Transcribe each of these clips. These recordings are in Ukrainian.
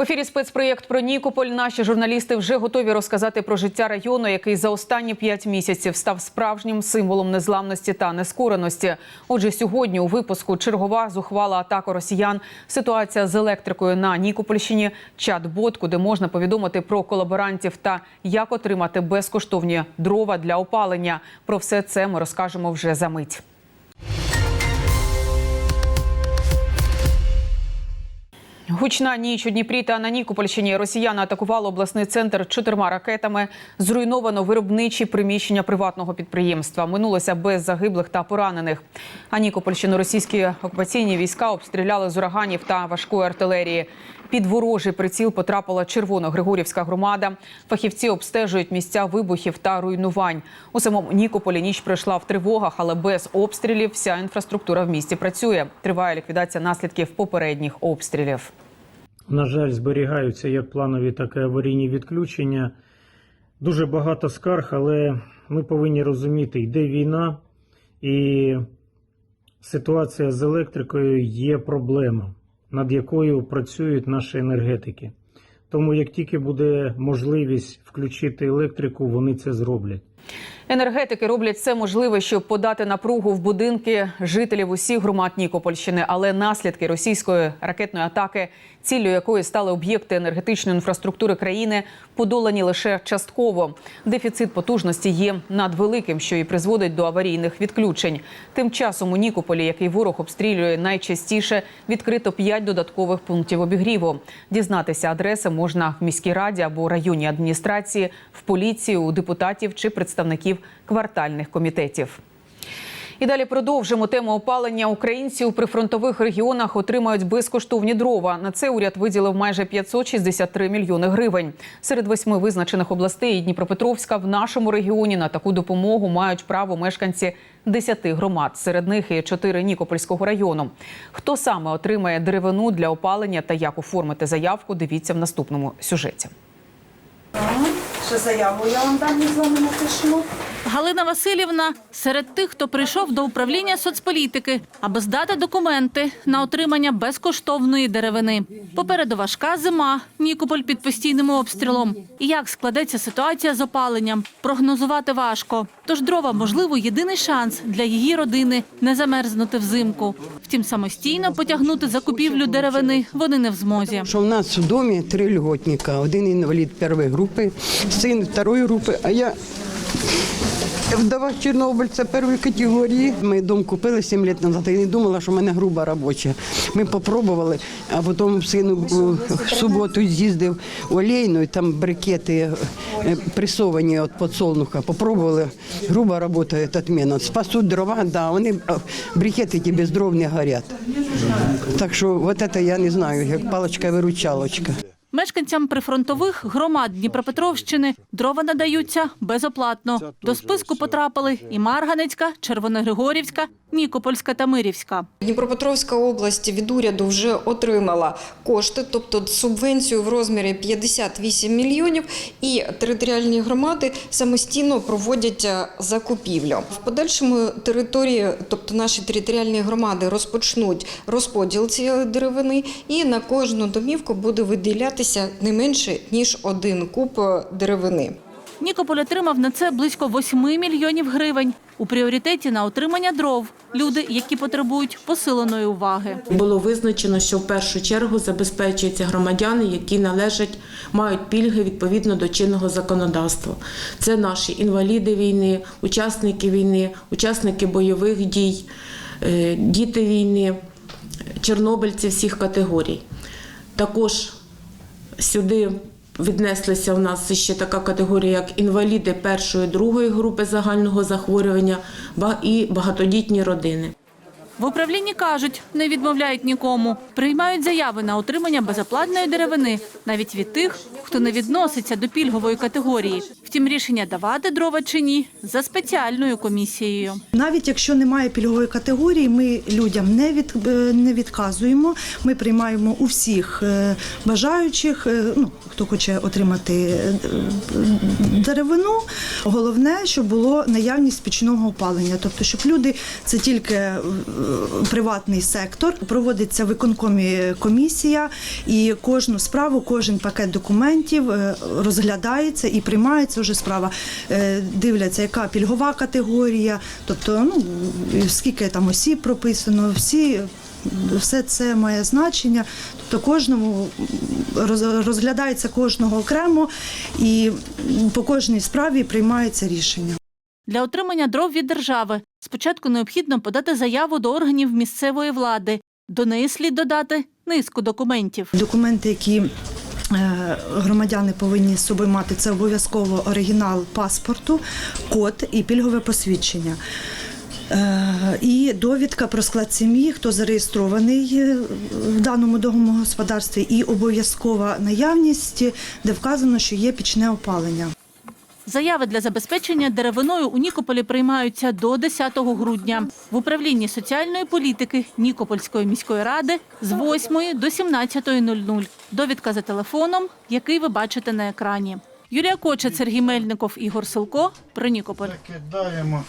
В ефірі спецпроєкт про Нікополь. Наші журналісти вже готові розказати про життя району, який за останні п'ять місяців став справжнім символом незламності та нескореності. Отже, сьогодні у випуску чергова зухвала атака росіян, ситуація з електрикою на Нікопольщині, чат-бот, куди можна повідомити про колаборантів та як отримати безкоштовні дрова для опалення. Про все це ми розкажемо вже за мить. Гучна ніч у Дніпрі та на Нікопольщині росіяни атакували обласний центр чотирма ракетами. Зруйновано виробничі приміщення приватного підприємства. Минулося без загиблих та поранених. А Нікопольщину російські окупаційні війська обстріляли з ураганів та важкої артилерії. Під ворожий приціл потрапила Червоно-Григорівська громада. Фахівці обстежують місця вибухів та руйнувань. У самому Нікополі ніч пройшла в тривогах, але без обстрілів вся інфраструктура в місті працює. Триває ліквідація наслідків попередніх обстрілів. На жаль, зберігаються як планові, так і аварійні відключення. Дуже багато скарг, але ми повинні розуміти, йде війна, і ситуація з електрикою є проблема, над якою працюють наші енергетики. Тому як тільки буде можливість включити електрику, вони це зроблять. Енергетики роблять все можливе, щоб подати напругу в будинки жителів усіх громад Нікопольщини, але наслідки російської ракетної атаки, ціллю якої стали об'єкти енергетичної інфраструктури країни, подолані лише частково. Дефіцит потужності є надвеликим, що і призводить до аварійних відключень. Тим часом у Нікополі, який ворог обстрілює найчастіше, відкрито п'ять додаткових пунктів обігріву. Дізнатися адреси можна в міській раді або районній адміністрації, в поліції, у депутатів чи представників квартальних комітетів. І далі продовжимо тему опалення. Українці у прифронтових регіонах отримають безкоштовні дрова. На це уряд виділив майже 563 мільйони гривень. Серед восьми визначених областей Дніпропетровська в нашому регіоні на таку допомогу мають право мешканці 10 громад. Серед них і 4 Нікопольського району. Хто саме отримає деревину для опалення та як оформити заявку? Дивіться в наступному сюжеті. Ще заяву я вам дам, з вами напишемо. Галина Васильівна серед тих, хто прийшов до управління соцполітики, аби здати документи на отримання безкоштовної деревини. Попереду важка зима, Нікополь під постійним обстрілом. І як складеться ситуація з опаленням, прогнозувати важко. Тож дрова, можливо, єдиний шанс для її родини не замерзнути взимку. Втім, самостійно потягнути закупівлю деревини вони не в змозі. Що в нас в домі три льготника. Один інвалід першої групи, син второї групи, а я вдова Чорнобильця першої категорії. Ми дом купили 7 років назад і не думала, що в мене груба робоча. Ми попробували, а потім син в суботу з'їздив в олійну, і там брикети е, пресовані від подсолнуха. Попробували, груба робота відміна. Спасуть дрова, да, вони брикети ті без дров не горять. Так що от це я не знаю, як паличка-виручалочка. Мешканцям прифронтових громад Дніпропетровщини дрова надаються безоплатно. До списку потрапили і Марганецька, Червоногригорівська, Нікопольська та Мирівська. Дніпропетровська область від уряду вже отримала кошти, тобто субвенцію в розмірі 58 мільйонів, і територіальні громади самостійно проводять е, закупівлю. В подальшому території, тобто наші територіальні громади, розпочнуть розподіл цієї деревини, і на кожну домівку буде виділятися не менше ніж один куб е, деревини. Нікополь отримав на це близько 8 мільйонів гривень. У пріоритеті на отримання дров люди, які потребують посиленої уваги. Було визначено, що в першу чергу забезпечуються громадяни, які належать, мають пільги відповідно до чинного законодавства. Це наші інваліди війни, учасники війни, учасники бойових дій, е, діти війни, чорнобильці всіх категорій. Також сюди віднеслися в нас ще така категорія, як інваліди першої другої групи загального захворювання і багатодітні родини. В управлінні кажуть, не відмовляють нікому. Приймають заяви на отримання безоплатної деревини, навіть від тих, хто не відноситься до пільгової категорії. Втім, рішення давати дрова чи ні за спеціальною комісією. Навіть якщо немає пільгової категорії, ми людям не від е, не відказуємо. Ми приймаємо у всіх е, бажаючих, е, ну хто хоче отримати деревину. Головне, щоб було наявність пічного опалення, тобто, щоб люди це тільки приватний сектор. Проводиться виконкомі комісія, і кожну справу, кожен пакет документів е, розглядається і приймається вже справа. Е, Дивляться, яка пільгова категорія, тобто ну скільки там осіб прописано, всі. Все це має значення, тобто кожному розглядається кожного окремо, і по кожній справі приймається рішення. Для отримання дров від держави спочатку необхідно подати заяву до органів місцевої влади. До неї слід додати низку документів. Документи, які е, громадяни повинні з собою мати, це обов'язково оригінал паспорту, код і пільгове посвідчення. Е, І довідка про склад сім'ї, хто зареєстрований е, в даному домогосподарстві, і обов'язкова наявність, де вказано, що є пічне опалення. Заяви для забезпечення деревиною у Нікополі приймаються до 10 грудня. В управлінні соціальної політики Нікопольської міської ради з 8 до 17.00. Довідка за телефоном, який ви бачите на екрані. Юлія Коча, Сергій Мельников, Ігор Силко. Про Нікополь. Кидаємо.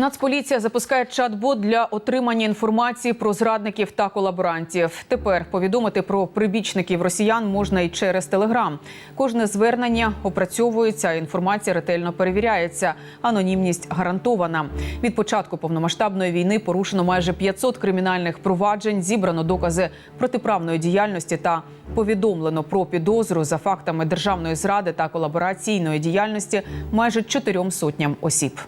Нацполіція запускає чат-бот для отримання інформації про зрадників та колаборантів. Тепер повідомити про прибічників росіян можна і через телеграм. Кожне звернення опрацьовується, інформація ретельно перевіряється. Анонімність гарантована. Від початку повномасштабної війни порушено майже 500 кримінальних проваджень, зібрано докази протиправної діяльності та повідомлено про підозру за фактами державної зради та колабораційної діяльності майже чотирьом сотням осіб.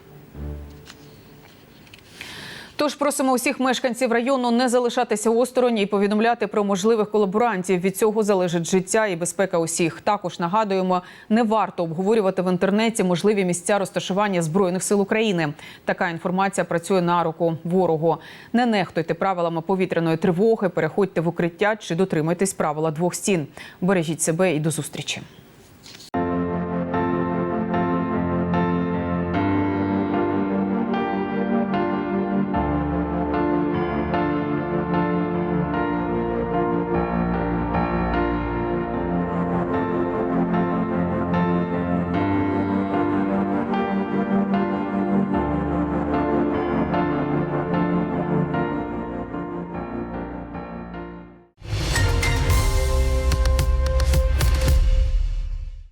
Тож просимо усіх мешканців району не залишатися осторонь і повідомляти про можливих колаборантів. Від цього залежить життя і безпека усіх. Також нагадуємо, не варто обговорювати в інтернеті можливі місця розташування збройних сил України. Така інформація працює на руку ворогу. Не нехтуйте правилами повітряної тривоги, переходьте в укриття чи дотримуйтесь правила двох стін. Бережіть себе і до зустрічі.